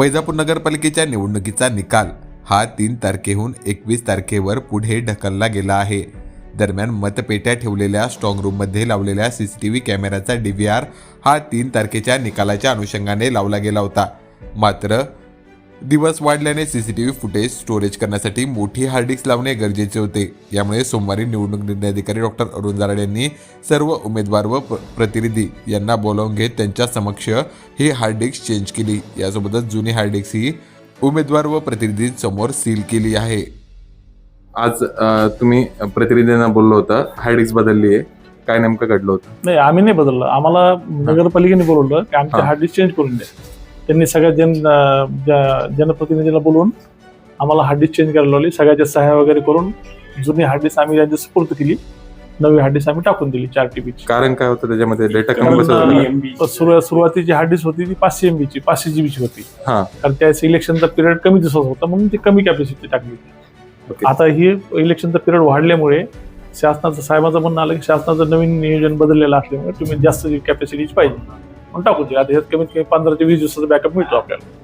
वैजापूर नगरपालिकेच्या निवडणुकीचा निकाल हा तीन तारखेहून एकवीस तारखेवर पुढे ढकलला गेला आहे. दरम्यान मतपेट्या ठेवलेल्या स्ट्रॉंग रूममध्ये लावलेल्या सीसीटीव्ही कॅमेऱ्याचा डीव्हीआर हा तीन तारखेच्या निकालाच्या अनुषंगाने लावला गेला होता. मात्र दिवस वाढल्याने सीसीटीव्ही फुटेज स्टोरेज करण्यासाठी मोठी हार्ड डिस्क लावणे गरजेचे होते. यामुळे सोमवारी निवडणूक निर्णय अधिकारी डॉक्टर अरुण जाराड यांनी सर्व उमेदवार व प्रतिनिधी यांना बोलावून घेत त्यांच्या समक्ष ही हार्ड डिस्क चेंज केली. यासोबतच जुनी हार्ड डिस्क ही उमेदवार व प्रतिनिधींसमोर सील केली आहे. आज तुम्ही प्रतिनिधींना बोललो होता. हार्डिक्स बदलली आहे. काय नेमकं घडलं होतं? नाही आम्ही नाही बदललं. आम्हाला नगरपालिकेने बोलवलं की आमचे हा. हार्ड डिस्क चेंज करून द्या. त्यांनी सगळ्या जन जनप्रतिनिधीला बोलवून आम्हाला हार्ड डिस्क चेंज करायला लावली. सगळ्याच्या सह्या वगैरे करून जुनी हार्ड डिस्क आम्ही त्यांच्या सुपूर्द केली. नवी हार्ड डिस्क आम्ही टाकून दिली चार टीबीची कारण काय होतं त्याच्यामध्ये? डेटा कमी बसत होता. का? सुरुवातीची हार्ड डिस्क होती ती पाचशे एमबीची पाचशे जीबीची होती. हा. कारण त्यावेळेस इलेक्शनचा पिरियड कमी दिवसाचा होता म्हणून ती कमी कॅपॅसिटी टाकली. होती ओके. आता ही इलेक्शनचा पिरियड वाढल्यामुळे शासनाचं साहेबाचं म्हणणं आलं की शासनाचं नवीन नियोजन बदललेलं असल्यामुळे तुम्ही जास्त कॅपॅसिटीच पाहिजे. म्हणून टाकून दिली आता ह्यात कमीत कमी पंधरा ते वीस दिवसाचा बॅकअप मिळतो आपल्याला.